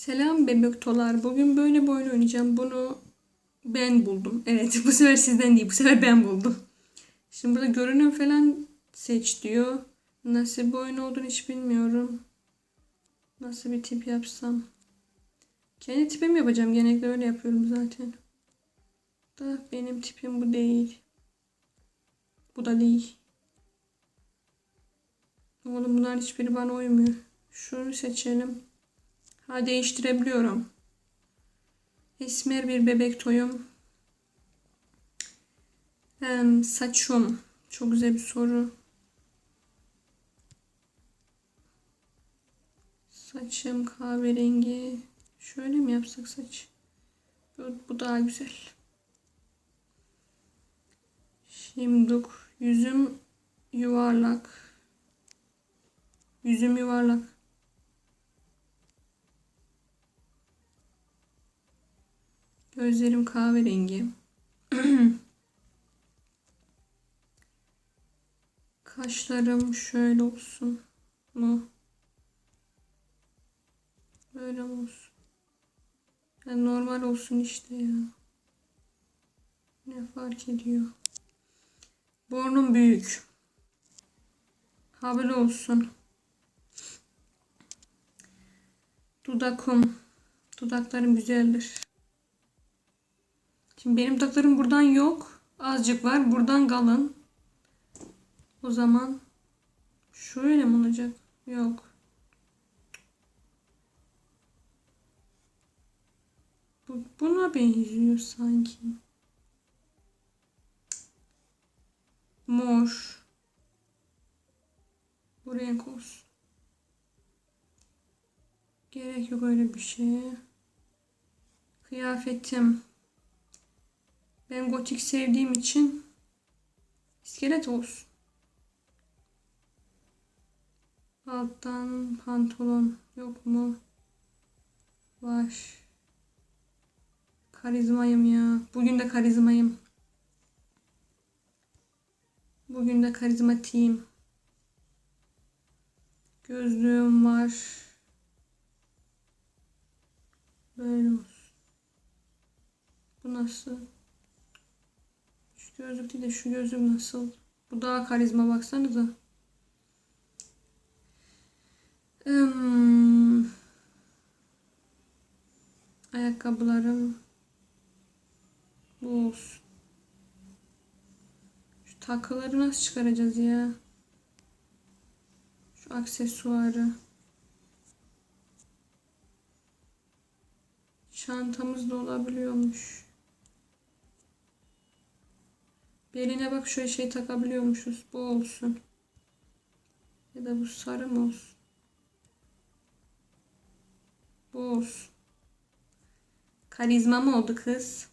Selam bebektolar. Bugün böyle bir oyun oynayacağım. Bunu ben buldum. Evet bu sefer sizden değil. Bu sefer ben buldum. Şimdi burada görünüm falan seç diyor. Nasıl bir oyun olduğunu hiç bilmiyorum. Nasıl bir tip yapsam. Kendi tipimi yapacağım. Genellikle öyle yapıyorum zaten. Da benim tipim bu değil. Bu da değil. Oğlum bunların hiçbiri bana uymuyor. Şunu seçelim. Ha değiştirebiliyorum. Esmer bir bebek toyum. Hem saçım. Çok güzel bir soru. Saçım kahverengi. Şöyle mi yapsak saç? Bu, bu daha güzel. Şimdi yüzüm yuvarlak. Yüzüm yuvarlak. Gözlerim kahverengi. Kaşlarım şöyle olsun mu? Böyle olsun? Yani normal olsun işte ya. Ne fark ediyor? Burnum büyük. Ha böyle olsun. Dudakum. Dudaklarım güzeldir. Şimdi benim dudaklarım buradan yok. Azıcık var. Buradan kalın. O zaman şöyle mi olacak? Yok. Bu, buna benziyor sanki. Mor. Bu renk olsun. Gerek yok öyle bir şeye. Kıyafetim. Ben gotik sevdiğim için iskelet olsun. Alttan pantolon yok mu? Var. Karizmayım ya. Bugün de karizmayım. Bugün de karizmatiyim. Gözlüğüm var. Böyle olsun. Bu nasıl? Gözlük değil de şu gözlük nasıl? Bu daha karizma baksanıza. Hmm. Ayakkabılarım bu olsun. Şu takıları nasıl çıkaracağız ya? Şu aksesuarı. Çantamız da olabiliyormuş. Beline bak şöyle şey takabiliyormuşuz. Bu olsun. Ya da bu sarı mı olsun? Bu olsun. Karizma mı oldu kız?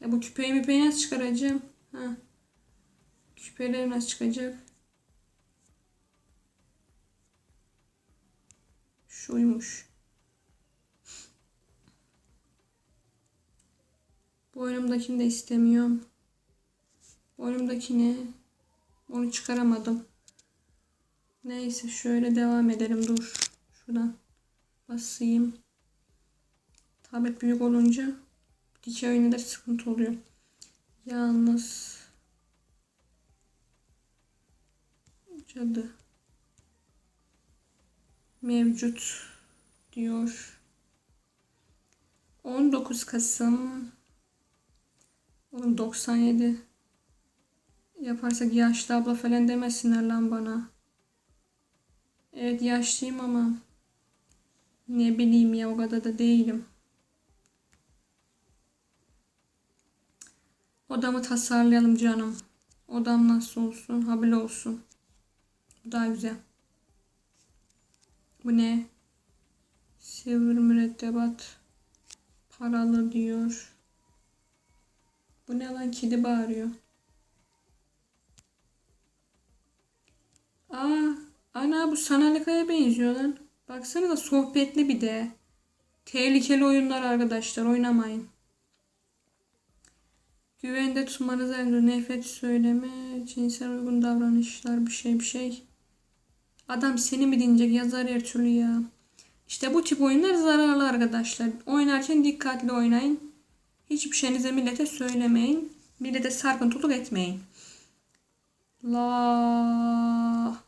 Ya bu küpeyi müpeyi nasıl çıkaracağım? Ha. Küpeleri nasıl çıkacak? Şuymuş. Boynumdakini de istemiyorum. Boynumdakini onu çıkaramadım. Neyse şöyle devam edelim. Dur. Şuradan basayım. Tablet büyük olunca dikey oyunda sıkıntı oluyor. Yalnız cadı mevcut diyor. 19 Kasım Oğlum 97 yaparsak yaşlı abla falan demesinler lan bana. Evet yaşlıyım ama ne bileyim ya o kadar da değilim. Odamı tasarlayalım canım. Odam nasıl olsun? Habil olsun. Bu daha güzel. Bu ne? Silver mürettebat. Paralı diyor. Bu ne lan? Kedi bağırıyor. Ana bu Sanalika'ya benziyor lan. Baksana da sohbetli bir de. Tehlikeli oyunlar arkadaşlar oynamayın. Güvende tutmanız emri, nefret söyleme, cinsel uygun davranışlar bir şey bir şey. Adam seni mi dinleyecek yazar her türlü ya. İşte bu tip oyunlar zararlı arkadaşlar. Oynarken dikkatli oynayın. Hiçbir şeyinize millete söylemeyin. Millete sarkıntılık etmeyin. La.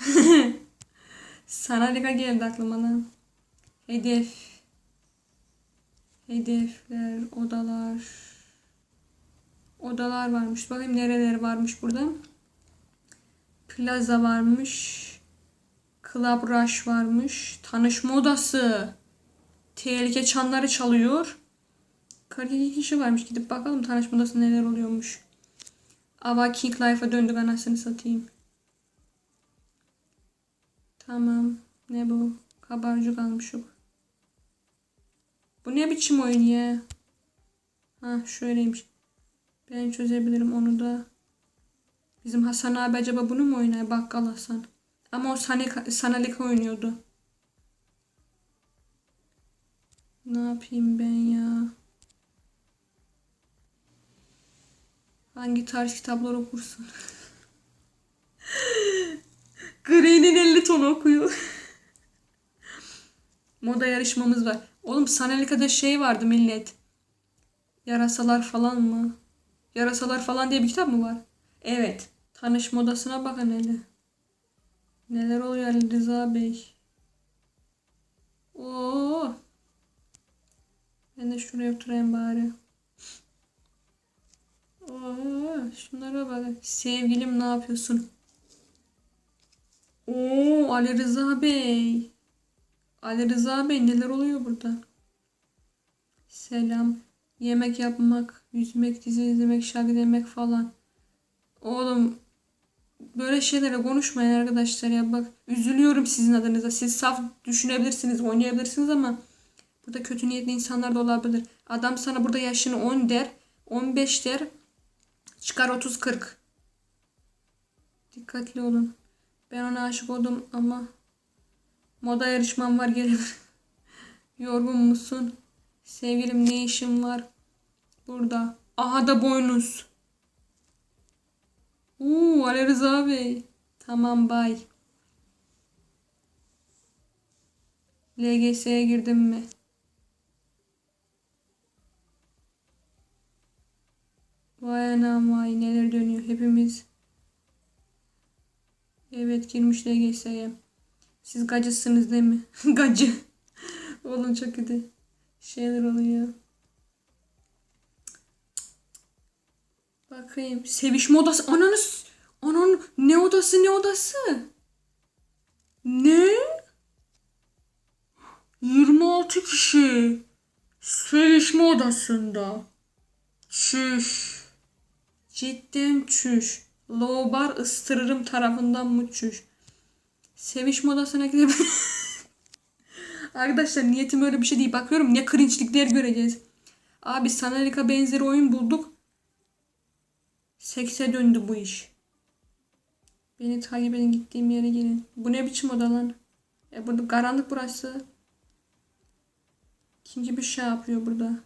Sanalika geldi aklıma lan. Hedef. Hedefler, odalar. Odalar varmış. Bakayım nereler varmış burada. Plaza varmış. Club Rush varmış. Tanışma odası. Tehlike çanları çalıyor. 42 kişi varmış. Gidip bakalım tanışma odasında neler oluyormuş. Ava King Life'a döndük anasını satayım. Tamam. Ne bu? Kabarcık almışım. Bu ne biçim oyun ya? Ha şöyleymiş. Ben çözebilirim onu da. Bizim Hasan abi acaba bunu mu oynar? Bakkal Hasan. Ama o Sanalika, Sanalika oynuyordu. Ne yapayım ben ya? Hangi tarz kitaplar okursun? Green'in 50 ton okuyor. Moda yarışmamız var. Oğlum Sanalika'da şey vardı millet. Yarasalar falan mı? Yarasalar falan diye bir kitap mı var? Evet. Tanışma odasına bakın hele. Neler oluyor Ali Rıza Bey? Oo. Ben de şuraya oturayım bari. Oo, şunlara bak. Sevgilim ne yapıyorsun? Oo, Ali Rıza Bey. Ali Rıza Bey neler oluyor burada? Selam. Yemek yapmak, yüzmek, dizi izlemek, şarkı dinlemek falan. Oğlum böyle şeylere konuşmayın arkadaşlar ya bak üzülüyorum sizin adınıza. Siz saf düşünebilirsiniz, oynayabilirsiniz ama burada kötü niyetli insanlar da olabilir. Adam sana burada yaşını 10 der, 15 der, çıkar 30-40. Dikkatli olun. Ben ona aşık oldum ama moda yarışmam var gelebilir. Yorgun musun? Sevgilim ne işin var? Burada. Aha da boynuz. Uuu Ali Rıza Bey. Tamam bay. LGS'ye girdim mi? Vay anam vay neler dönüyor hepimiz. Evet girmiş LGS'ye. Siz gacısınız değil mi? Gacı. Oğlum çok kötü şeyler oluyor. Bakayım. Sevişme odası. Ananız. Anan ne odası ne odası? Ne? 26 kişi. Sevişme odasında. Çüş. Cidden çüş. Lobar ıstırırım tarafından mı çüş? Sevişme odasına gidebilir. Arkadaşlar niyetim öyle bir şey değil. Bakıyorum ne cringe'likler göreceğiz. Abi Sanalika benzeri oyun bulduk. Sekse döndü bu iş. Beni takip edin gittiğim yere gelin. Bu ne biçim oda lan? E burada karanlık burası. Kim gibi şey yapıyor burada?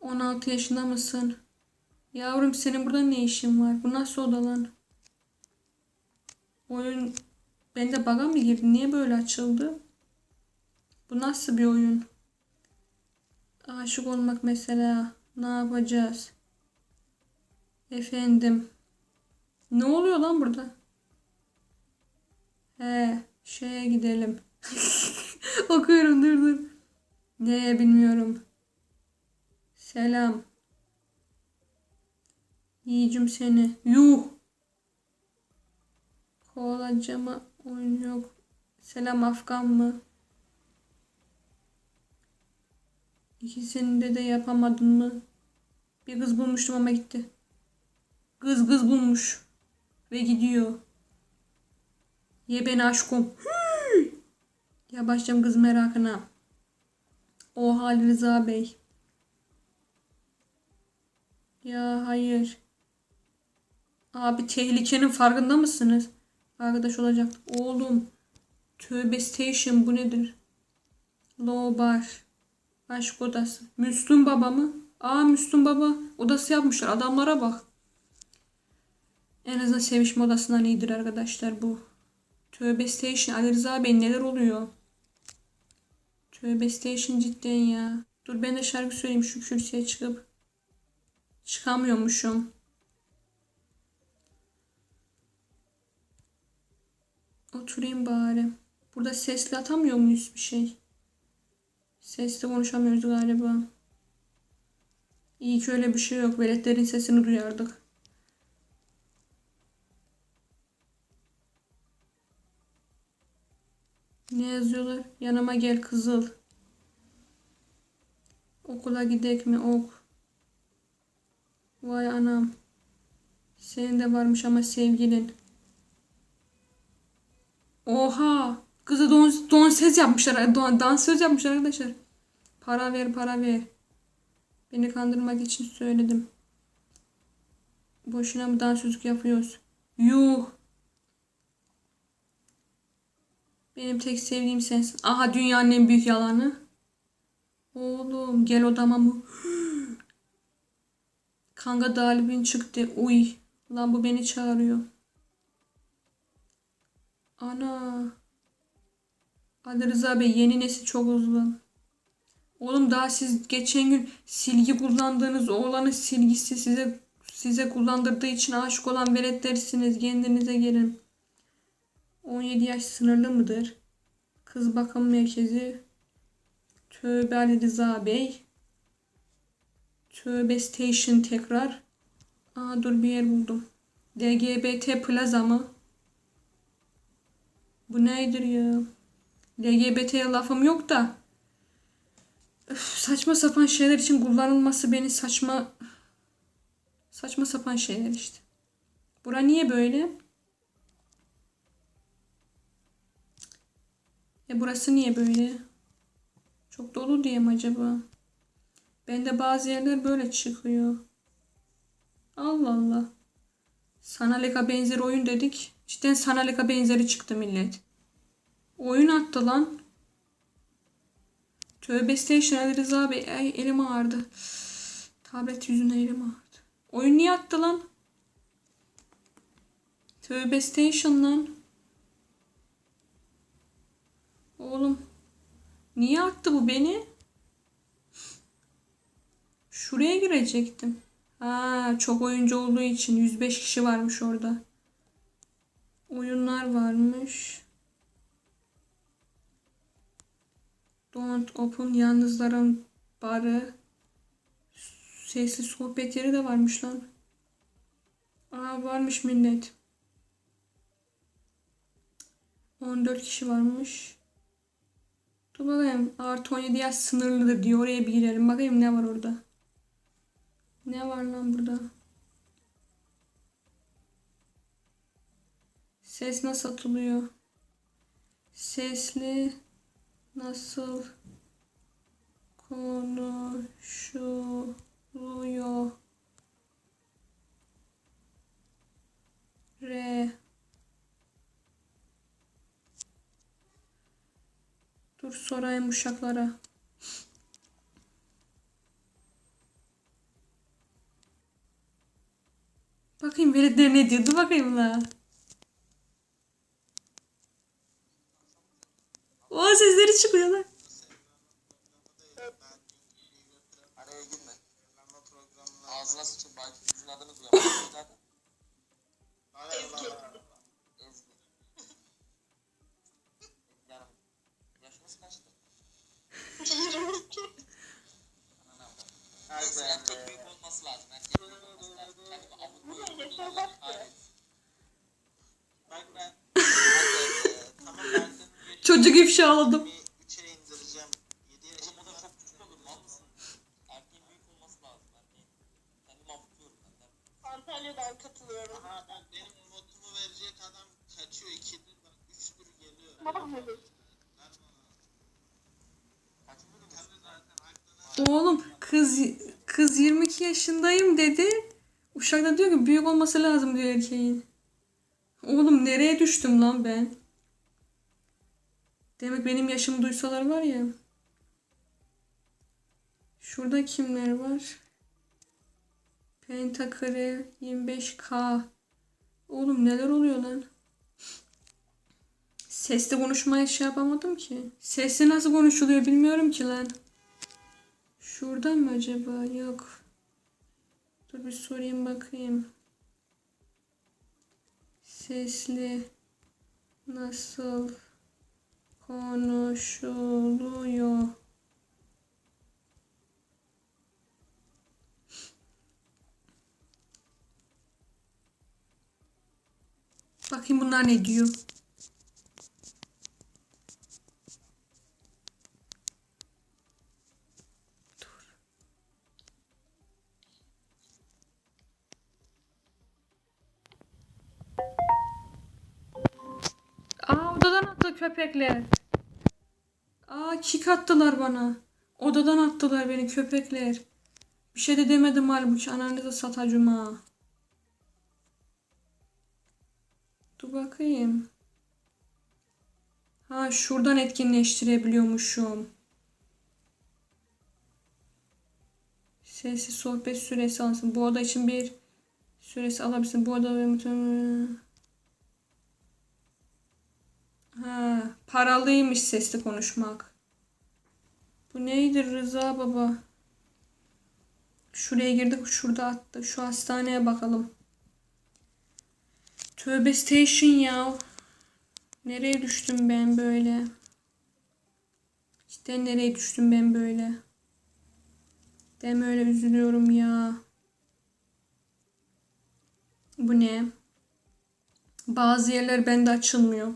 16 yaşında mısın? Yavrum senin burada ne işin var? Bu nasıl oda lan? Oyun bende baga mı girdi? Niye böyle açıldı? Bu nasıl bir oyun? Aşık olmak mesela. Ne yapacağız? Efendim. Ne oluyor lan burada? He, şeye gidelim. Okuyorum dur dur. Ne bilmiyorum. Selam. Yiyeceğim seni. Yuh. Kovalacama oyun yok. Selam Afgan mı? İkisinde de yapamadın mı? Bir kız bulmuştum ama gitti. Kız kız bulmuş. Ve gidiyor. Ye beni aşkım. Hıı! Ya başlayacağım kız merakına. O hal Rıza Bey. Ya hayır. Abi tehlikenin farkında mısınız? Arkadaş olacak. Oğlum. Tövbe station bu nedir? Low bar. Aşk odası. Müslüm baba mı? Aa Müslüm baba odası yapmışlar. Adamlara bak. En azından sevişme odasından iyidir arkadaşlar bu. Tövbe Station. Ali Rıza Bey neler oluyor? Tövbe Station cidden ya. Dur ben de şarkı söyleyeyim şu kürsüye çıkıp. Çıkamıyormuşum. Oturayım bari. Burada sesli atamıyor muyuz bir şey? Sesli konuşamıyoruz galiba. İyi ki öyle bir şey yok. Veletlerin sesini duyardık. Ne yazıyorlar? Yanıma gel kızıl. Okula gidek mi ok? Vay anam. Senin de varmış ama sevgilin. Oha! Kızı don, don ses yapmışlar. Don, dansöz yapmışlar arkadaşlar. Para ver para ver. Beni kandırmak için söyledim. Boşuna mı dansözlük yapıyoruz? Yuh! Benim tek sevdiğim sensin. Aha dünyanın en büyük yalanı. Oğlum gel odama mı? Kanka dalibin çıktı. Uy. Lan bu beni çağırıyor. Ana. Ali Rıza Bey yeni nesil çok uzun. Oğlum daha siz geçen gün silgi kullandığınız oğlanın silgisi size size kullandırdığı için aşık olan veletlersiniz. Kendinize gelin. 17 yaş sınırlı mıdır? Kız bakım merkezi. Tövbe Ali Rıza Bey. Tövbe Station tekrar. Aa dur bir yer buldum. LGBT Plaza mı? Bu nedir ya? LGBT'ye lafım yok da. Öf, saçma sapan şeyler için kullanılması beni saçma saçma sapan şeyler işte. Bura niye böyle? E burası niye böyle? Çok dolu diye mi acaba? Bende bazı yerler böyle çıkıyor. Allah Allah. Sanaleka benzeri oyun dedik. Cidden Sanaleka benzeri çıktı millet. Oyun attı lan. Tövbe Station Ali Rıza Bey. Ay, elim ağrıdı. Tablet yüzünden elim ağrıdı. Oyun niye attı lan? Tövbe Station lan. Oğlum. Niye attı bu beni? Şuraya girecektim. Ha, çok oyuncu olduğu için 105 kişi varmış orada. Oyunlar varmış. Don't open yalnızların barı. Sesli sohbet yeri de varmış lan. Aa varmış millet. 14 kişi varmış. Dur bakayım. Artı 17 yaş sınırlıdır diyor. Oraya bir girelim. Bakayım ne var orada. Ne var lan burada? Ses nasıl atılıyor? Sesli nasıl konuşuluyor? Re Dur sorayım uşaklara. Bakayım veletler ne diyor? Dur bakayım la. O sesleri çıkıyor lan. Ağzına sıçın bak. Sizin adınız uyanmış zaten. Ezgi. Ezgi Hanım. Yaşınız kaçtı? 22. Neyse yani çok büyük olması lazım. Erkek büyük olması lazım. Kendimi avutuyorum. yaşa Allah bak ya. kahretsin. Bak ben. Hadi, e, tamam ben senin yaşını Çocuk ifşaladım. bir üçe indireceğim. Yedi yaşım o da çok küçük olur. Mal mısın? Erkeğin büyük olması lazım. Erkeğin. Kendimi avutuyorum benden. Antalya'dan katılıyorum. Aha bak benim notumu verecek adam kaçıyor ikidir bak üçtür geliyor. Mahmut. Kaçıncı gün? Tabii zaten aklına Oğlum kız kız 22 yaşındayım dedi. Uşak da diyor ki büyük olması lazım diyor erkeğin. Oğlum nereye düştüm lan ben? Demek benim yaşımı duysalar var ya. Şurada kimler var? Pentakare 25K. Oğlum neler oluyor lan? Sesli konuşmaya şey yapamadım ki. Sesli nasıl konuşuluyor bilmiyorum ki lan. Şuradan mı acaba? Yok. Dur bir sorayım bakayım. Sesli nasıl konuşuluyor? Bakayım bunlar ne diyor. Aa odadan attı köpekler. Aa kick attılar bana. Odadan attılar beni köpekler. Bir şey de demedim halbuki ananızı satacağım ha. Dur bakayım. Ha şuradan etkinleştirebiliyormuşum. Sessiz sohbet süresi alsın. Bu oda için bir süresi alabilirsin. Bu oda. Ha, paralıymış sesli konuşmak. Bu neydi Rıza baba? Şuraya girdik, şurada attı. Şu hastaneye bakalım. Tövbe station ya. Nereye düştüm ben böyle? İşte nereye düştüm ben böyle? Deme öyle üzülüyorum ya. Bu ne? Bazı yerler bende açılmıyor.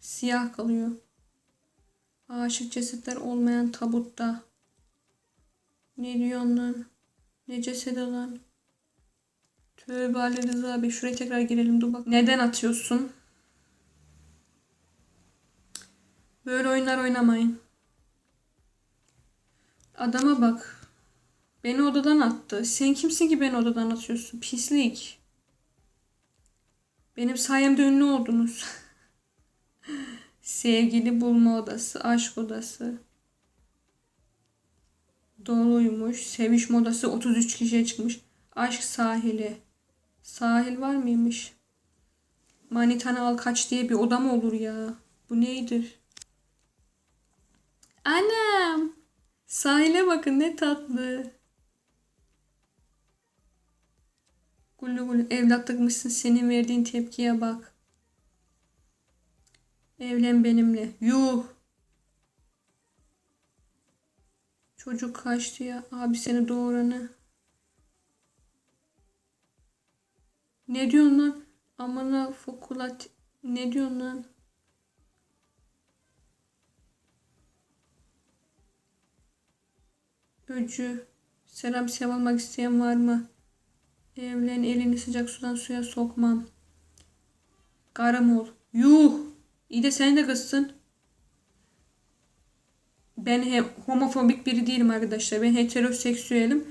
Siyah kalıyor. Aşık cesetler olmayan tabutta. Ne diyorsun lan? Ne cesedi lan? Tövbe Ali Rıza abi. Şuraya tekrar girelim. Dur bak. Neden atıyorsun? Böyle oyunlar oynamayın. Adama bak. Beni odadan attı. Sen kimsin ki beni odadan atıyorsun? Pislik. Benim sayemde ünlü oldunuz. Sevgili bulma odası, aşk odası. Doluymuş. Sevişme odası 33 kişiye çıkmış. Aşk sahili. Sahil var mıymış? Manitanı al kaç diye bir oda mı olur ya? Bu neydir? Anam. Sahile bakın ne tatlı. Gulu gulu evlatlıkmışsın senin verdiğin tepkiye bak. Evlen benimle. Yuh. Çocuk kaçtı ya. Abi seni doğuranı. Ne diyorsun lan? Amına fokulat. Ne diyorsun lan? Öcü. Selam sev almak isteyen var mı? Evlen elini sıcak sudan suya sokmam. Karım ol. Yuh. İyi de sen de kızsın. Ben homofobik biri değilim arkadaşlar. Ben heteroseksüelim.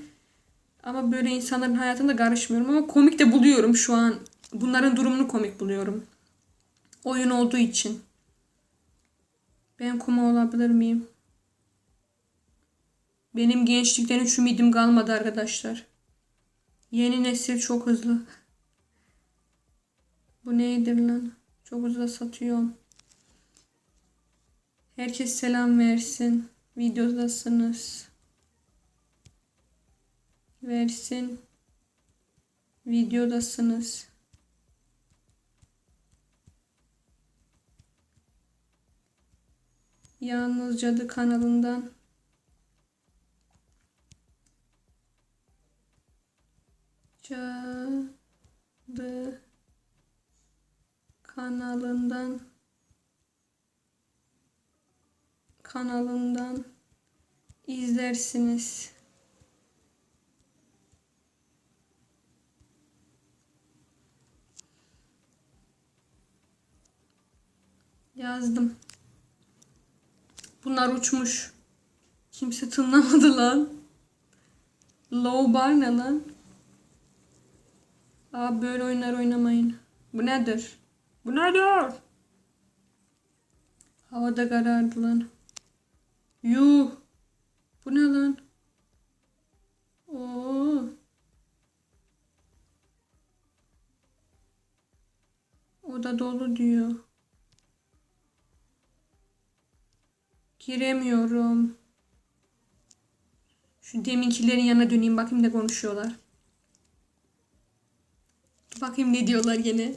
Ama böyle insanların hayatında karışmıyorum ama komik de buluyorum şu an. Bunların durumunu komik buluyorum. Oyun olduğu için. Ben kuma olabilir miyim? Benim gençlikten hiç ümidim kalmadı arkadaşlar. Yeni nesil çok hızlı. Bu neydir lan? Çok hızlı satıyorum. Herkes selam versin. Videodasınız. Versin. Videodasınız. Yalnız Cadı kanalından Cadı kanalından kanalından izlersiniz. Yazdım. Bunlar uçmuş. Kimse tınlamadı lan. Low bar ne lan? Abi böyle oyunlar oynamayın. Bu nedir? Bu nedir? Havada karardı lan. Yuh. Bu ne lan? Oo. O da dolu diyor. Giremiyorum. Şu deminkilerin yanına döneyim bakayım ne konuşuyorlar. Bakayım ne diyorlar gene.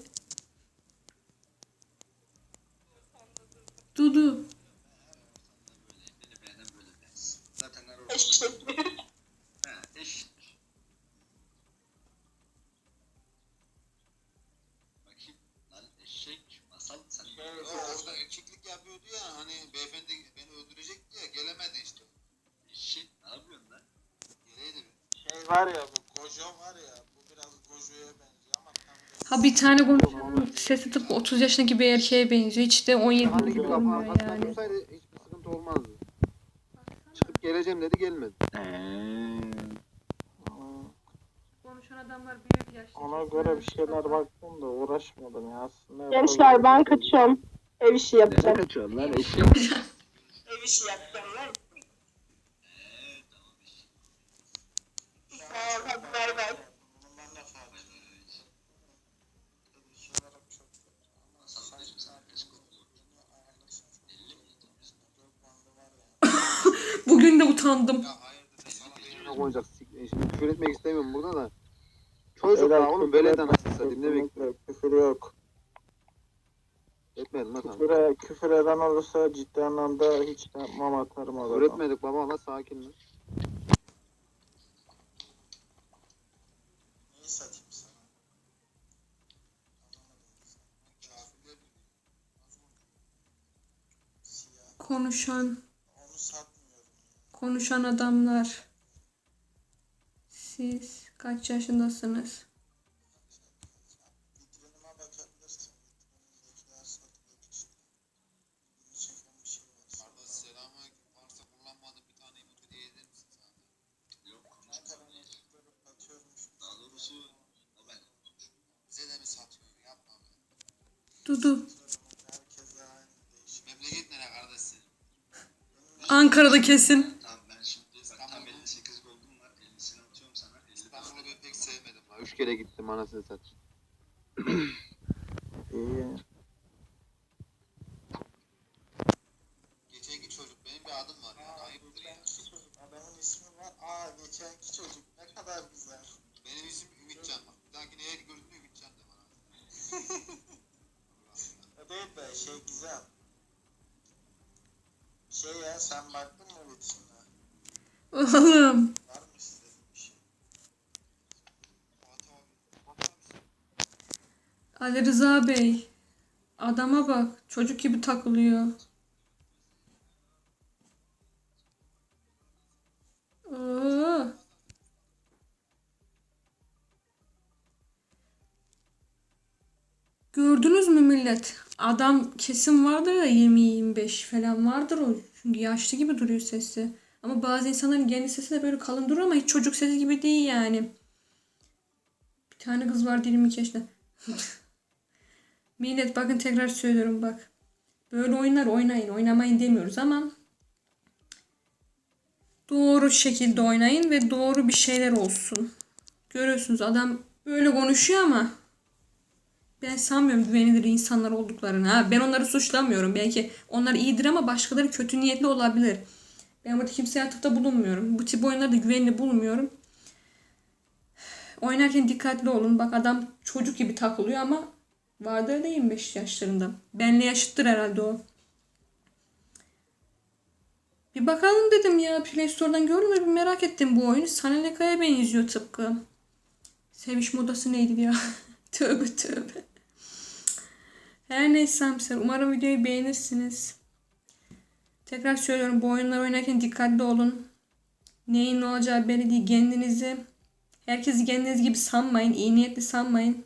Dudu. Beni beğenen böyle dersin. Eşek. Ha, eşek masal sen Ya orada erkeklik yapıyordu ya hani beyefendi beni öldürecekti ya gelemedi işte. eşek ne yapıyorsun lan? Şey var ya bu Gojo var ya bu biraz Gojo'ya benziyor ama. Ha bir tane konuşan sesi tıpkı 30 yaşındaki bir erkeğe benziyor. Hiç de 17 Hani gibi olmuyor yani. hiçbir sıkıntı olmazdı. Geleceğim dedi gelmedi. Konuşan adamlar büyük yaşta. Ona göre bir şeyler baktım da uğraşmadım ya aslında. Gençler ben kaçıyorum. Ev işi yapacağım. kaçıyorsun lan? Ev işi yapacağım lan. Tamam hadi bay bay. Bundan da fazla. Tabii şey olarak çok kötü ama Masal dedim sana keşke olur. bunu ayarlasın. 50 miydi? Dört bandı var ya. De değil. koyacak? Şimdi küfür etmek istemiyorum burada da. Çocuk Helal ya oğlum küfür nasılsa dinlemek kesinlikle Küfür yok. etmedim lan tamam. Küfüre, küfür eden olursa ciddi anlamda hiç yapmam atarım Küfür oradan. etmedik baba lan sakin lan. Konuşan. Konuşan adamlar. Siz kaç yaşındasınız? Vitrinime bakabilirsin. Vitrinimdekiler anasını sat. İyi. Geçenki çocuk benim bir adım var ya. Ayıptır ya. çocuk adamın ismi var. Aa geçenki çocuk ne kadar güzel. Benim isim Ümitcan bak. Bir dahakine her gördüğümde Ümitcan de bana. değil de şey güzel. Şey ya sen baktın mı vitrine? Oğlum. Var mı sizde bir şey? Fuat abi. Fuat abi. Ali Rıza Bey. Adama bak. Çocuk gibi takılıyor. Oo. Gördünüz mü millet? Adam kesin vardır ya 20-25 falan vardır o. Çünkü yaşlı gibi duruyor sesi. Ama bazı insanların kendi sesi de böyle kalın duruyor ama hiç çocuk sesi gibi değil yani. Bir tane kız vardı 22 yaşında. Millet bakın tekrar söylüyorum bak. Böyle oyunlar oynayın. Oynamayın demiyoruz ama doğru şekilde oynayın ve doğru bir şeyler olsun. Görüyorsunuz adam böyle konuşuyor ama ben sanmıyorum güvenilir insanlar olduklarını. Ha, ben onları suçlamıyorum. Belki onlar iyidir ama başkaları kötü niyetli olabilir. Ben burada kimseye atıfta bulunmuyorum. Bu tip oyunlarda güvenli bulmuyorum. Oynarken dikkatli olun. Bak adam çocuk gibi takılıyor ama vardır da 25 yaşlarında. Benle yaşıttır herhalde o. Bir bakalım dedim ya. Play Store'dan gördüm de bir merak ettim bu oyunu. Saneleka'ya benziyor tıpkı. Seviş modası neydi ya? tövbe tövbe. Her neyse amser. Umarım videoyu beğenirsiniz. Tekrar söylüyorum bu oyunları oynarken dikkatli olun. Neyin ne olacağı belli değil. Kendinizi herkesi kendiniz gibi sanmayın. iyi niyetli sanmayın.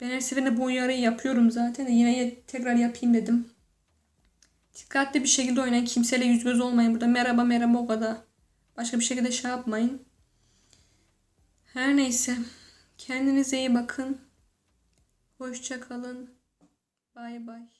Ben her seferinde bu uyarıyı yapıyorum zaten. de Yine tekrar yapayım dedim. Dikkatli bir şekilde oynayın. Kimseyle yüz göz olmayın burada. Merhaba merhaba o kadar. Başka bir şekilde şey yapmayın. Her neyse. Kendinize iyi bakın. Hoşça kalın. Bay bay.